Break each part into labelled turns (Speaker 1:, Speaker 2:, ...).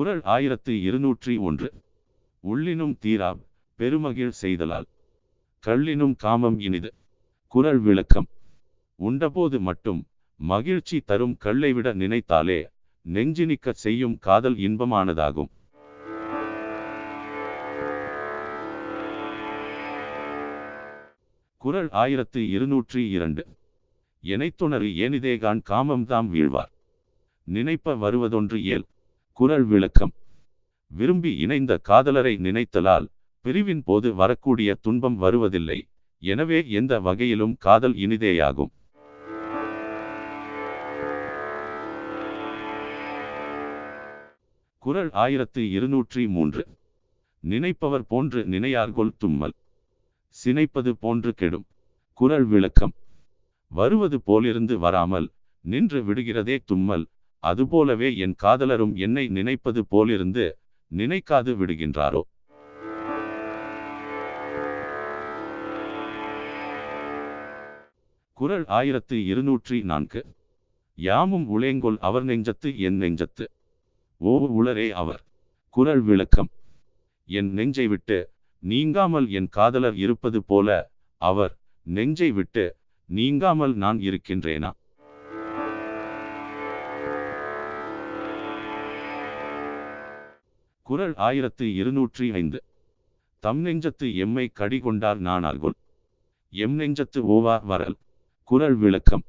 Speaker 1: குரல் ஆயிரத்து இருநூற்றி ஒன்று. உள்ளினும் தீரா பெருமகிழ் செய்தலால். கள்ளினும் காமம் இனிது. குரல் விளக்கம். உண்டபோது மட்டும் மகிழ்ச்சி தரும் கல்லை விட நினைத்தாலே நெஞ்சினிக்க செய்யும் காதல் இன்பமானதாகும். குரல் ஆயிரத்து இருநூற்றி இரண்டு. எனைத்துணரு ஏனிதேகான் காமம்தாம் வீழ்வார். நினைப்ப வருவதொன்று இயல். குரல் விளக்கம். விரும்பி இணைந்த காதலரை நினைத்தலால் பிரிவின் போது வரக்கூடிய துன்பம் வருவதில்லை. எனவே எந்த வகையிலும் காதல் இனிதேயாகும். குரல் ஆயிரத்து இருநூற்றி மூன்று. நினைப்பவர் போன்று நினையார்கொள் தும்மல். சினைப்பது போன்று கெடும். குரல் விளக்கம். வருவது போலிருந்து வராமல் நின்று விடுகிறதே தும்மல். அதுபோலவே என் காதலரும் என்னை நினைப்பது போலிருந்து நினைக்காது விடுகின்றாரோ? குரல் ஆயிரத்து இருநூற்றி நான்கு. யாமும் உளேங்கொல் அவர் நெஞ்சத்து என் நெஞ்சத்து. ஓ உளரே அவர். குரல் விளக்கம். என் நெஞ்சை விட்டு நீங்காமல் என் காதலர் இருப்பது போல அவர் நெஞ்சை விட்டு நீங்காமல் நான் இருக்கின்றேனா? குரல் ஆயிரத்து இருநூற்றி ஐந்து. தம் நெஞ்சத்து எம்மை கடிகொண்டார் நானார்கொல் எம் நெஞ்சத்து ஓவா வரல். குரல் விளக்கம்.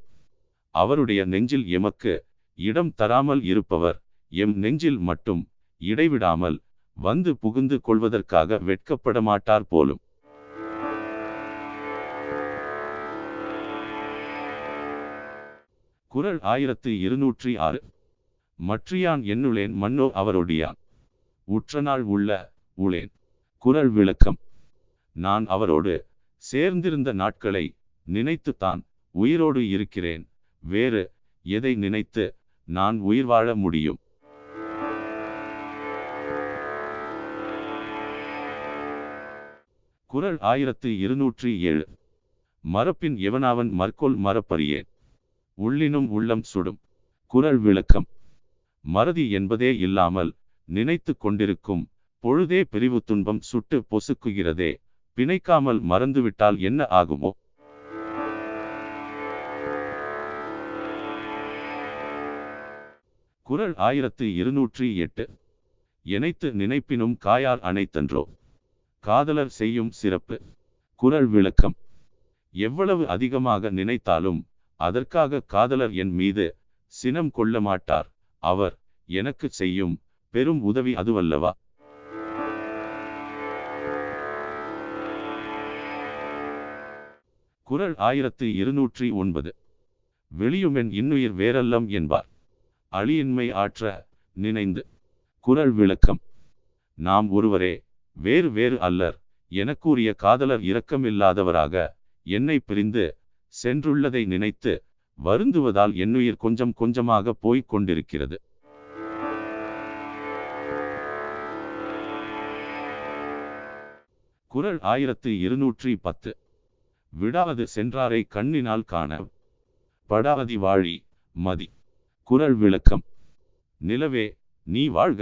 Speaker 1: அவருடைய நெஞ்சில் எமக்கு இடம் தராமல் இருப்பவர் எம் நெஞ்சில் மட்டும் இடைவிடாமல் வந்து புகுந்து கொள்வதற்காக வெட்கப்பட மாட்டார் போலும். குரல் ஆயிரத்து இருநூற்றி ஆறு. மற்றியான் என்னுளேன் மன்னோ அவருடையான். உற்றநாள் உள்ள உளேன் குரல் விளக்கம். நான் அவரோடு சேர்ந்திருந்த நாட்களை நினைத்துத்தான் உயிரோடு இருக்கிறேன். வேறு எதை நினைத்து நான் உயிர் வாழ முடியும்? குறள் ஆயிரத்து இருநூற்றி ஏழு. மரப்பின் எவனாவன் மற்கொள் மரப்பறியேன்? உள்ளினும் உள்ளம் சுடும். குரல் விளக்கம். மறதி என்பதே இல்லாமல் நினைத்து கொண்டிருக்கும். பொழுதே பிரிவு துன்பம் சுட்டு பொசுக்குகிறதே. பிணைக்காமல் மறந்துவிட்டால் என்ன ஆகுமோ? குரல் ஆயிரத்து இருநூற்றி எட்டு. இணைத்து நினைப்பினும் காயால் அணைத்தன்றோ? காதலர் செய்யும் சிறப்பு. குறள் விளக்கம். எவ்வளவு அதிகமாக நினைத்தாலும் அதற்காக காதலர் என் மீது சினம் கொள்ள மாட்டார். அவர் எனக்கு செய்யும் பெரும் உதவி அதுவல்லவா? குறள் ஆயிரத்து இருநூற்றி ஒன்பது. வெளியுமென் இன்னுயிர் வேறல்லம் என்பார். அழியின்மை ஆற்ற நினைந்து குரல் விளக்கம். நாம் ஒருவரே வேறு வேறு அல்லர். எனக்கூறிய காதலர் இரக்கமில்லாதவராக என்னை பிரிந்து சென்றுள்ளதை நினைத்து வருந்துவதால் என்னுயிர் கொஞ்சம் கொஞ்சமாக போய்க் கொண்டிருக்கிறது. குரல் ஆயிரத்து இருநூற்றி பத்து. விடாவது சென்றாரை கண்ணினால் காண. படாவதி வாழி மதி. குரல் விளக்கம். நிலவே நீ வாழ்க.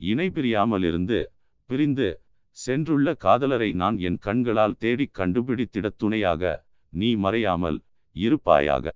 Speaker 1: இணை பிரியாமலிருந்து பிரிந்து சென்றுள்ள காதலரை நான் என் கண்களால் தேடிக் கண்டுபிடித்திடத் துணையாக நீ மறையாமல் இருப்பாயாக.